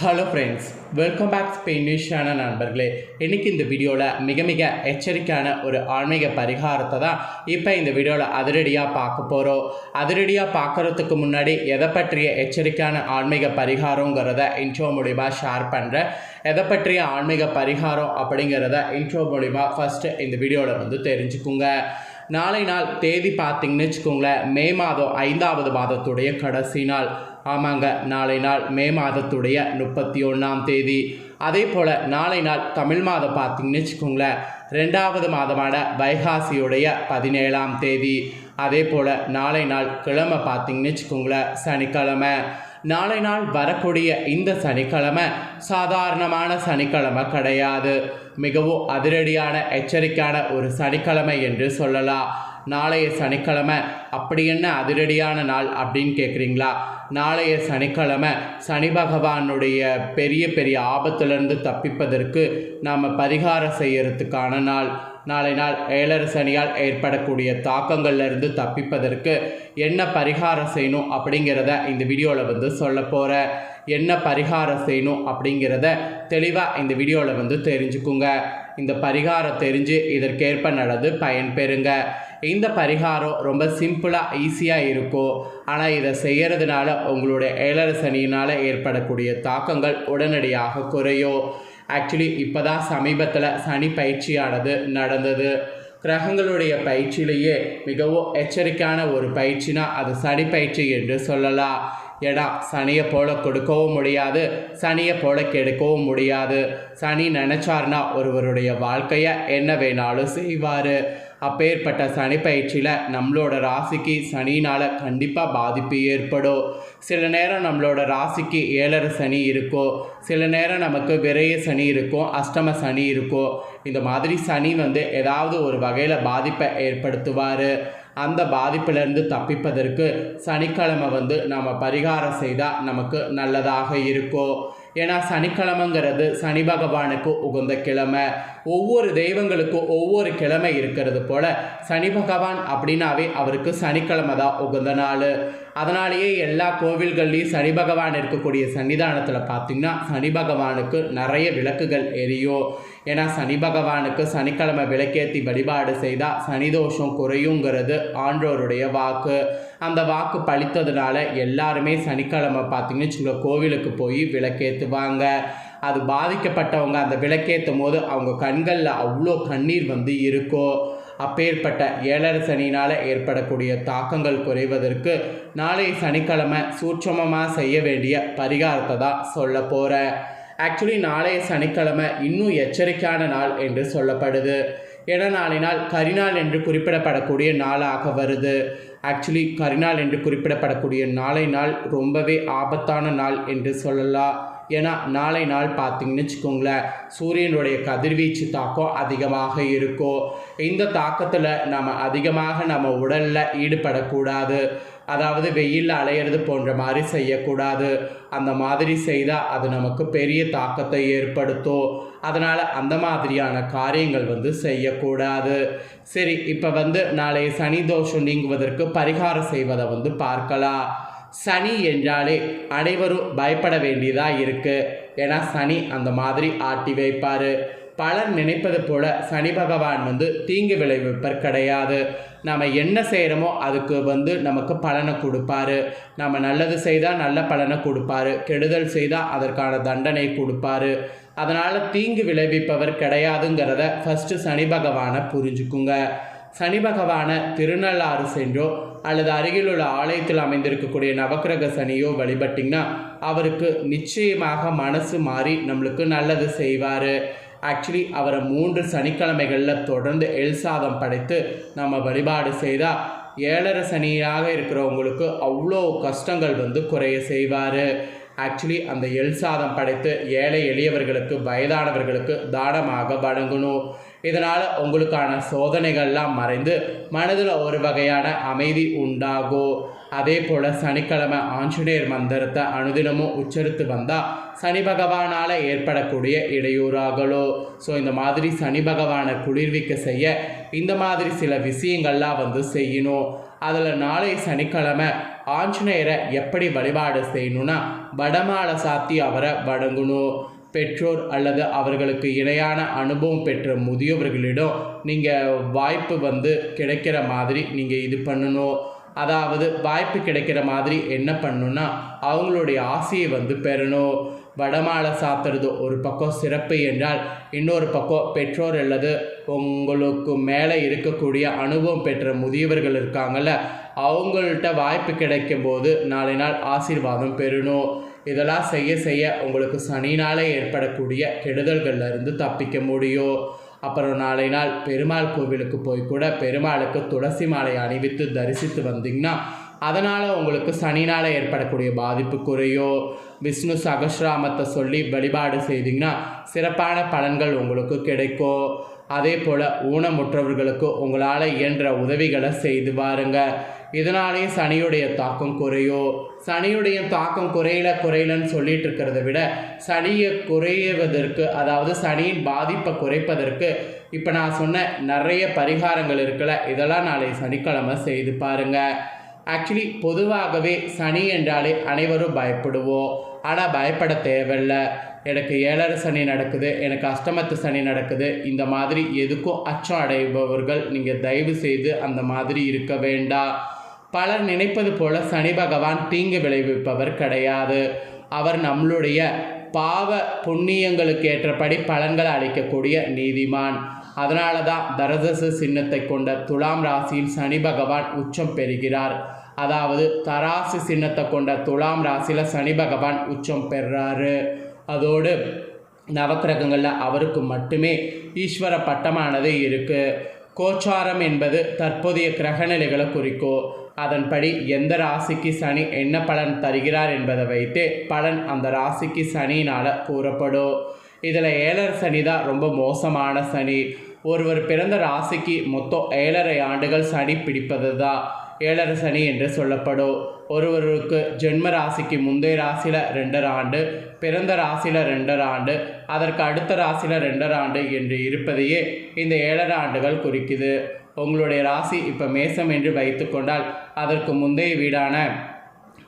Hello friends welcome back ஸ்பெயினிஷான நண்பர்களே. இன்றைக்கி இந்த வீடியோவில் மிக மிக எச்சரிக்கையான ஒரு ஆன்மீக பரிகாரத்தை தான் இப்போ இந்த வீடியோவில் அதிரடியாக பார்க்க போகிறோம் அதிரடியாக பார்க்குறதுக்கு முன்னாடி எதை பற்றிய எச்சரிக்கையான ஆன்மீக பரிகாரங்கிறத இன்ட்ரோ மூலிமா ஷேர் பண்ணுறேன் எதை பற்றிய ஆன்மீக பரிகாரம் அப்படிங்கிறத இன்ட்ரோ மூலிமா ஃபஸ்ட்டு இந்த வீடியோவில் வந்து தெரிஞ்சுக்குங்க. நாளை நாள் தேதி பார்த்தீங்கன்னு வச்சுக்கோங்களேன் மே மாதம் ஐந்தாவது மாதத்துடைய கடைசி நாள். ஆமாங்க நாளை நாள் மே மாதத்துடைய முப்பத்தி ஒன்றாம் தேதி. அதே போல் நாளை நாள் தமிழ் மாதம் பார்த்தீங்கன்னு வச்சுக்கோங்களேன் ரெண்டாவது மாதமான வைகாசியுடைய பதினேழாம் தேதி. அதே போல் நாளை நாள் கிழமை பார்த்தீங்கன்னு வச்சுக்கோங்களேன் சனிக்கிழமை. நாளை நாள் வரக்கூடிய இந்த சனிக்கிழமை சாதாரணமான சனிக்கிழமை கிடையாது. மிகவும் அதிரடியான எச்சரிக்கையான ஒரு சனிக்கிழமை என்று சொல்லலாம். நாளைய சனிக்கிழமை அப்படி என்ன அதிரடியான நாள் அப்படின்னு கேட்குறீங்களா நாளைய சனிக்கிழமை சனி பகவானுடைய பெரிய பெரிய ஆபத்துலேருந்து தப்பிப்பதற்கு நாம் பரிகாரம் செய்யறதுக்கான நாள். நாளை நாள் ஏழரை சனியால் ஏற்படக்கூடிய தாக்கங்கள்லேருந்து தப்பிப்பதற்கு என்ன பரிகாரம் செய்யணும் அப்படிங்கிறத இந்த வீடியோவில் வந்து சொல்ல போகிறேன் என்ன பரிகாரம் செய்யணும் அப்படிங்கிறத தெளிவாக இந்த வீடியோவில் வந்து தெரிஞ்சுக்குங்க. இந்த பரிகாரம் தெரிஞ்சு இதற்கேற்ப நடந்து பயன்பெறுங்க இந்த பரிகாரம் ரொம்ப சிம்பிளாக ஈஸியாக இருக்கும். ஆனால் இதை செய்கிறதுனால உங்களுடைய ஏழரை சனியினால் ஏற்படக்கூடிய தாக்கங்கள் உடனடியாக குறையும். ஆக்சுவலி இப்போ தான் சமீபத்தில் சனி பயிற்சியானது நடந்தது. கிரகங்களுடைய பயிற்சியிலேயே மிகவும் எச்சரிக்கையான ஒரு பயிற்சினா அது சனி பயிற்சி என்று சொல்லலாம். ஏடா சனியை போல கொடுக்கவும் முடியாது சனியை போல கெடுக்கவும் முடியாது. சனி நினச்சார்னா ஒருவருடைய வாழ்க்கையை என்ன வேணாலும் செய்வார். அப்பேற்பட்ட சனி பயிற்சியில் நம்மளோட ராசிக்கு சனினால் கண்டிப்பாக பாதிப்பு ஏற்படும். சில நேரம் நம்மளோட ராசிக்கு ஏழரை சனி இருக்கும் சில நேரம் நமக்கு விரைய சனி இருக்கும் அஷ்டம சனி இருக்கும் இந்த மாதிரி சனி வந்து ஏதாவது ஒரு வகையில் பாதிப்பை ஏற்படுத்துவார். அந்த பாதிப்பிலிருந்து தப்பிப்பதற்கு சனிக்கிழமை வந்து நம்ம பரிகாரம் செய்தால் நமக்கு நல்லதாக இருக்கும் ஏன்னா சனிக்கிழமைங்கிறது சனி பகவானுக்கு உகந்த கிழமை. ஒவ்வொரு தெய்வங்களுக்கும் ஒவ்வொரு கிழமை இருக்கிறது போல சனி பகவான் அப்படின்னாவே அவருக்கு சனிக்கிழமை தான் உகந்த நாள். அதனாலேயே எல்லா கோவில்கள்லேயும் சனி பகவான் இருக்கக்கூடிய சன்னிதானத்தில் பார்த்திங்கன்னா சனி பகவானுக்கு நிறைய விளக்குகள் எரியும். ஏன்னா சனி பகவானுக்கு சனிக்கிழமை விளக்கேற்றி வழிபாடு செய்தால் சனிதோஷம் குறையுங்கிறது ஆன்றோருடைய வாக்கு. அந்த வாக்கு பழித்ததுனால எல்லாருமே சனிக்கிழமை பார்த்திங்கன்னு சில கோவிலுக்கு போய் விளக்கேற்றுவாங்க அது பாதிக்கப்பட்டவங்க அந்த விளக்கேற்றும் போது அவங்க கண்களில் அவ்வளோ கண்ணீர் வந்து இருக்கும். அப்பேற்பட்ட ஏழரை சனினால் ஏற்படக்கூடிய தாக்கங்கள் குறைவதற்கு நாளை சனிக்கிழமை சூட்சமமாக செய்ய வேண்டிய பரிகாரத்தை தான் சொல்ல போகிறேன் ஆக்சுவலி நாளைய சனிக்கிழமை இன்னும் எச்சரிக்கையான நாள் என்று சொல்லப்படுது. ஏன்னா நாளை நாள் கரிநாள் என்று குறிப்பிடப்படக்கூடிய நாளாக வருது. ஆக்சுவலி கரிநாள் என்று குறிப்பிடப்படக்கூடிய நாளை நாள் ரொம்பவே ஆபத்தான நாள் என்று சொல்லலாம். ஏன்னா நாளை நாள் பார்த்தீங்கன்னு வச்சுக்கோங்களேன் சூரியனுடைய கதிர்வீச்சு தாக்கம் அதிகமாக இருக்கும். இந்த தாக்கத்தில் நம்ம அதிகமாக நம்ம உடலில் ஈடுபடக்கூடாது. அதாவது வெயிலில் அலையிறது போன்ற மாதிரி செய்யக்கூடாது. அந்த மாதிரி செய்தால் அது நமக்கு பெரிய தாக்கத்தை ஏற்படுத்தும். அதனால் அந்த மாதிரியான காரியங்கள் வந்து செய்யக்கூடாது. சரி இப்போ வந்து நாளைய சனி தோஷம் நீங்குவதற்கு பரிகாரம் செய்வதை வந்து பார்க்கலாம். சனி என்றாலே அனைவரும் பயப்பட வேண்டியதாக இருக்குது ஏன்னா சனி அந்த மாதிரி ஆட்டி வைப்பார். பலர் நினைப்பது போல சனி பகவான் வந்து தீங்கு விளைவிப்பர் கிடையாது. நம்ம என்ன செய்கிறோமோ அதுக்கு வந்து நமக்கு பலனை கொடுப்பாரு. நம்ம நல்லது செய்தால் நல்ல பலனை கொடுப்பாரு. கெடுதல் செய்தால் அதற்கான தண்டனை கொடுப்பாரு. அதனால் தீங்கு விளைவிப்பவர் கிடையாதுங்கிறத ஃபஸ்ட்டு சனி பகவானை புரிஞ்சுக்குங்க. சனி பகவானை திருநள்ளாறு சென்றோ அல்லது அருகிலுள்ள ஆலயத்தில் அமைந்திருக்கக்கூடிய நவக்கிரக சனியோ வழிபட்டிங்கன்னா அவருக்கு நிச்சயமாக மனசு மாறி நம்மளுக்கு நல்லது செய்வார். ஆக்சுவலி அவரை மூன்று சனிக்கிழமைகளில் தொடர்ந்து எல் சாதம் படைத்து நம்ம வழிபாடு செய்தால் ஏழரை சனியாக இருக்கிறவங்களுக்கு அவ்வளோ கஷ்டங்கள் வந்து குறைய செய்வார். ஆக்சுவலி அந்த எல் சாதம் படைத்து ஏழை எளியவர்களுக்கு வயதானவர்களுக்கு தானமாக வழங்கணும். இதனால் உங்களுக்கான சோதனைகள்லாம் மறைந்து மனதில் ஒரு வகையான அமைதி உண்டாகும் அதே போல் சனிக்கிழமை ஆஞ்சநேயர் மந்திரத்தை அனுதினமும் உச்சரித்து வந்தால் சனி பகவானால் ஏற்படக்கூடிய இடையூறாகலோ. ஸோ இந்த மாதிரி சனி பகவானை குளிர்விக்க செய்ய இந்த மாதிரி சில விஷயங்கள்லாம் வந்து செய்யணும். அதில் நாளை சனிக்கிழமை ஆஞ்சநேயரை எப்படி வழிபாடு செய்யணும்னா வடமாலை சாத்தி அவரை வணங்கணும். பெற்றோர் அல்லது அவர்களுக்கு இணையான அனுபவம் பெற்ற முதியவர்களிடம் நீங்கள் வாய்ப்பு வந்து கிடைக்கிற மாதிரி நீங்கள் இது பண்ணணும். அதாவது வாய்ப்பு கிடைக்கிற மாதிரி என்ன பண்ணணுன்னா அவங்களுடைய ஆசையை வந்து பெறணும். வடமாலை சாத்துறது ஒரு பக்கம் சிறப்பு என்றால் இன்னொரு பக்கம் பெற்றோர் அல்லது உங்களுக்கு மேலே இருக்கக்கூடிய அனுபவம் பெற்ற முதியவர்கள் இருக்காங்கள்ல அவங்கள்ட்ட வாய்ப்பு கிடைக்கும் போது நாளை நாள் ஆசீர்வாதம் பெறணும். இதெல்லாம் செய்ய செய்ய உங்களுக்கு சனினால் ஏற்படக்கூடிய கெடுதல்கள்ல இருந்து தப்பிக்க முடியும் அப்புறம் நாளை நாள் பெருமாள் கோவிலுக்கு போய் கூட பெருமாளுக்கு துளசி மாலை அணிவித்து தரிசித்து வந்தீங்கன்னா அதனால் உங்களுக்கு சனினால் ஏற்படக்கூடிய பாதிப்பு குறையோ? விஷ்ணு சகஸ்ராமத்தை சொல்லி வழிபாடு செய்தீங்கன்னா சிறப்பான பலன்கள் உங்களுக்கு கிடைக்கும் அதே போல் ஊனமுற்றவர்களுக்கு உங்களால் இயன்ற உதவிகளை செய்து பாருங்கள் இதனாலேயும் சனியுடைய தாக்கம் குறையும் சனியுடைய தாக்கம் குறையல குறையலன்னு சொல்லிட்டு இருக்கிறத விட சனியை குறைவதற்கு அதாவது சனியின் பாதிப்பை குறைப்பதற்கு இப்போ நான் சொன்ன நிறைய பரிகாரங்கள் இருக்கல இதெல்லாம் நாளை சனிக்கிழமை செய்து பாருங்கள் ஆக்சுவலி பொதுவாகவே சனி என்றாலே அனைவரும் பயப்படுவோம். ஆனால் பயப்பட தேவையில்லை. எனக்கு ஏழரை சனி நடக்குது எனக்கு அஷ்டமத்து சனி நடக்குது இந்த மாதிரி எதுக்கும் அச்சம் அடைபவர்கள் நீங்கள் தயவு செய்து அந்த மாதிரி இருக்க வேண்டாம். பலர் நினைப்பது போல சனி பகவான் தீங்கு விளைவிப்பவர் கிடையாது. அவர் நம்மளுடைய பாவ புண்ணியங்களுக்கு ஏற்றபடி பலன்களை அளிக்கக்கூடிய நீதிமான். அதனால தான் தரதச சின்னத்தை கொண்ட துலாம் ராசியில் சனி பகவான் உச்சம் பெறுகிறார். அதாவது தராசு சின்னத்தை கொண்ட துலாம் ராசியில் சனி பகவான் உச்சம் பெறாரு. அதோடு நவக்கிரகங்களில் அவருக்கு மட்டுமே ஈஸ்வர பட்டமானது இருக்குது கோச்சாரம் என்பது தற்போதைய கிரகநிலைகளை குறிக்கும் அதன்படி எந்த ராசிக்கு சனி என்ன பலன் தருகிறார் என்பதை வைத்து பலன் அந்த ராசிக்கு சனினால் கூறப்படும் இதில் ஏழர் சனி தான் ரொம்ப மோசமான சனி. ஒருவர் பிறந்த ராசிக்கு மொத்தம் ஏழரை ஆண்டுகள் சனி பிடிப்பது தான். ஏழரை சனி என்று சொல்லப்படும் ஒருவருக்கு ஜென்ம ராசிக்கு முந்தைய ராசியில் ரெண்டரை ஆண்டு பிறந்த ராசியில் ரெண்டரை ஆண்டு அதற்கு அடுத்த ராசியில் ரெண்டரை ஆண்டு என்று இருப்பதையே இந்த ஏழரை ஆண்டுகள் குறிக்குது. உங்களுடைய ராசி இப்போ மேசம் என்று வைத்துக்கொண்டால் அதற்கு முந்தைய வீடான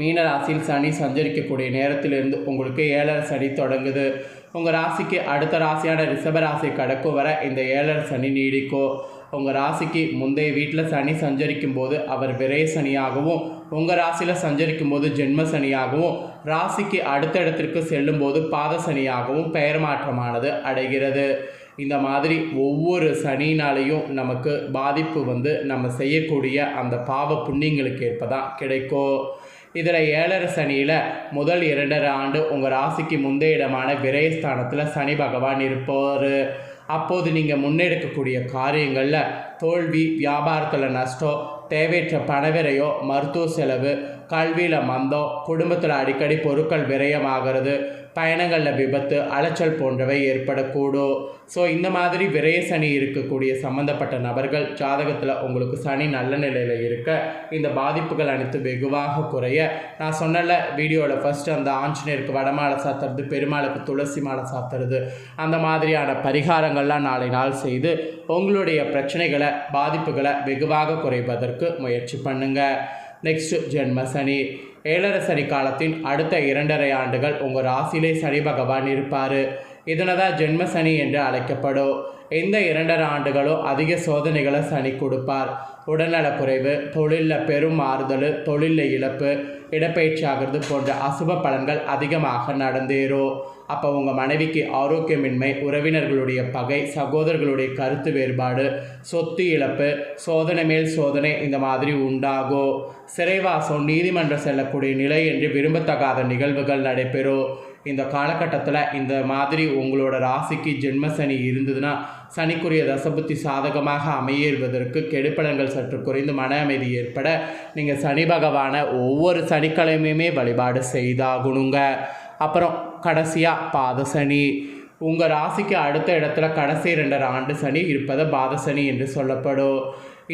மீன ராசியில் சனி சஞ்சரிக்கக்கூடிய நேரத்திலிருந்து உங்களுக்கு ஏழரை சனி தொடங்குது. உங்கள் ராசிக்கு அடுத்த ராசியான ரிஷப ராசி கடக்கும் வர இந்த ஏழரை சனி நீடிக்கும். உங்கள் ராசிக்கு முந்தைய வீட்டில் சனி சஞ்சரிக்கும் போது அவர் விரய சனியாகவும் உங்கள் ராசியில் சஞ்சரிக்கும் போது ஜென்ம சனியாகவும் ராசிக்கு அடுத்த இடத்திற்கு செல்லும் போது பாத சனியாகவும் பெயர் மாற்றமானது அடைகிறது. இந்த மாதிரி ஒவ்வொரு சனினாலையும் நமக்கு பாதிப்பு வந்து நம்ம செய்யக்கூடிய அந்த பாவ புண்ணியங்களுக்கு ஏற்ப தான் கிடைக்கும். இதில் ஏழரை சனியில் முதல் இரண்டரை ஆண்டு உங்கள் ராசிக்கு முந்தைய இடமான விரயஸ்தானத்தில் சனி பகவான் இருப்பார். அப்போது நீங்கள் முன்னெடுக்கக்கூடிய காரியங்களில் தோல்வி வியாபாரத்தில் நஷ்டம் தேவையற்ற பணவிரையோ மருத்துவ செலவு கல்வியில் மந்தம் குடும்பத்தில் அடிக்கடி பொருட்கள் விரயமாகிறது பயணங்களில் விபத்து அலைச்சல் போன்றவை ஏற்படக்கூடும். ஸோ இந்த மாதிரி விரய சனி இருக்கக்கூடிய சம்மந்தப்பட்ட நபர்கள் ஜாதகத்தில் உங்களுக்கு சனி நல்ல நிலையில் இருக்க இந்த பாதிப்புகள் அனைத்து வெகுவாக குறைய நான் சொன்னல வீடியோவில் ஃபஸ்ட்டு அந்த ஆஞ்சநேயருக்கு வடமாலை சாத்துறது பெருமாளுக்கு துளசி மாலை சாத்துறது அந்த மாதிரியான பரிகாரங்கள்லாம் நாளை நாள் செய்து உங்களுடைய பிரச்சனைகளை பாதிப்புகளை வெகுவாக குறைப்பதற்கு முயற்சி பண்ணுங்கள் நெக்ஸ்ட்டு ஜென்ம சனி. ஏழரை சனி காலத்தின் அடுத்த இரண்டரை ஆண்டுகள் உங்கள் ராசியிலே சனி பகவான் இருப்பார். இதனை தான் ஜென்ம சனி என்று அழைக்கப்படும். இந்த இரண்டரை ஆண்டுகளும் அதிக சோதனைகளை சனி கொடுப்பார். உடல்நலக்குறைவு தொழிலில் பெரும் மாறுதல் தொழிலில் இழப்பு இடப்பெயர்ச்சி ஆகிறது போன்ற அசுப பலன்கள் அதிகமாக நடந்தேறும் அப்போ உங்கள் மனைவிக்கு ஆரோக்கியமின்மை உறவினர்களுடைய பகை சகோதரர்களுடைய கருத்து வேறுபாடு சொத்து இழப்பு சோதனை மேல் சோதனை இந்த மாதிரி உண்டாகும் சிறைவாசம் நீதிமன்றம் செல்லக்கூடிய நிலை என்று விரும்பத்தகாத நிகழ்வுகள் நடைபெறும் இந்த காலகட்டத்தில் இந்த மாதிரி உங்களோட ராசிக்கு ஜென்ம சனி இருந்ததுன்னா சனிக்குரிய தசபுத்தி சாதகமாக அமையேறுவதற்கு கெடுப்பலங்கள் சற்று குறைந்து மன அமைதி ஏற்பட நீங்கள் சனி பகவானை ஒவ்வொரு சனிக்கிழமையுமே வழிபாடு செய்தாகணுங்க. அப்புறம் கடைசியாக பாத சனி. உங்கள் ராசிக்கு அடுத்த இடத்துல கடைசி ரெண்டரை ஆண்டு சனி இருப்பதை பாத சனி என்று சொல்லப்படும்.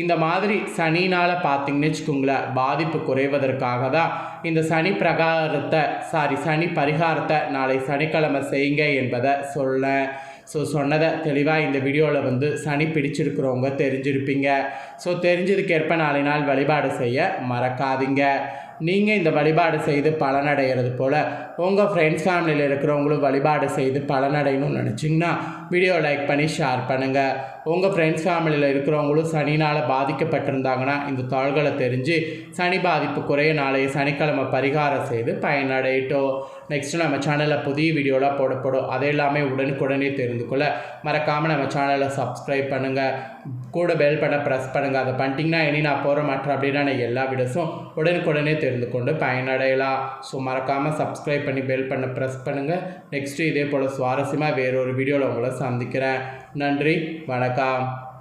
இந்த மாதிரி சனினால் பார்த்தீங்கன்னு வச்சுக்கோங்களேன் பாதிப்பு குறைவதற்காக தான் இந்த சனி பிரகாரத்தை சாரி சனி பரிகாரத்தை நாளை சனிக்கிழமை செய்யுங்க என்பதை சொல்ல ஸோ சொன்னதை தெளிவாக இந்த வீடியோவில் வந்து சனி பிடிச்சிருக்கிறவங்க தெரிஞ்சிருப்பீங்க. ஸோ தெரிஞ்சதுக்கேற்ப நாளை நாள் வழிபாடு செய்ய மறக்காதீங்க. நீங்கள் இந்த வழிபாடு செய்து பலனடைகிறது போல் உங்கள் ஃப்ரெண்ட்ஸ் ஃபேமிலியில் இருக்கிறவங்களும் வழிபாடு செய்து பலனடையணும்னு நினச்சிங்கன்னா வீடியோ லைக் பண்ணி ஷேர் பண்ணுங்கள் உங்கள் ஃப்ரெண்ட்ஸ் ஃபேமிலியில் இருக்கிறவங்களும் சனினால் பாதிக்கப்பட்டிருந்தாங்கன்னா இந்த தாள்களை தெரிஞ்சு சனி பாதிப்பு குறைய நாளைய சனிக்கிழமை பரிகாரம் செய்து பயனடையட்டும். நெக்ஸ்ட்டு நம்ம சேனலில் புதிய வீடியோலாம் போடப்படும். அதை எல்லாமே உடனுக்குடனே தெரிந்து கொள்ள மறக்காமல் நம்ம சேனலை சப்ஸ்கிரைப் பண்ணுங்கள் கூட பெல் பண்ண ப்ரெஸ் பண்ணுங்கள் அதை பண்ணிட்டீங்கன்னா இனி நான் போகிற மற்ற அப்படின்னா எல்லா வீடியோஸும் உடனுக்குடனே தெரிந்து கொண்டு பயனடையலாம். ஸோ மறக்காமல் சப்ஸ்கிரைப் பண்ணி பெல் பண்ண ப்ரெஸ் பண்ணுங்கள் நெக்ஸ்ட்டு இதே போல் சுவாரஸ்யமாக வேறொரு வீடியோவில் உங்களை சந்திக்கிறேன். நன்றி. வணக்கம்.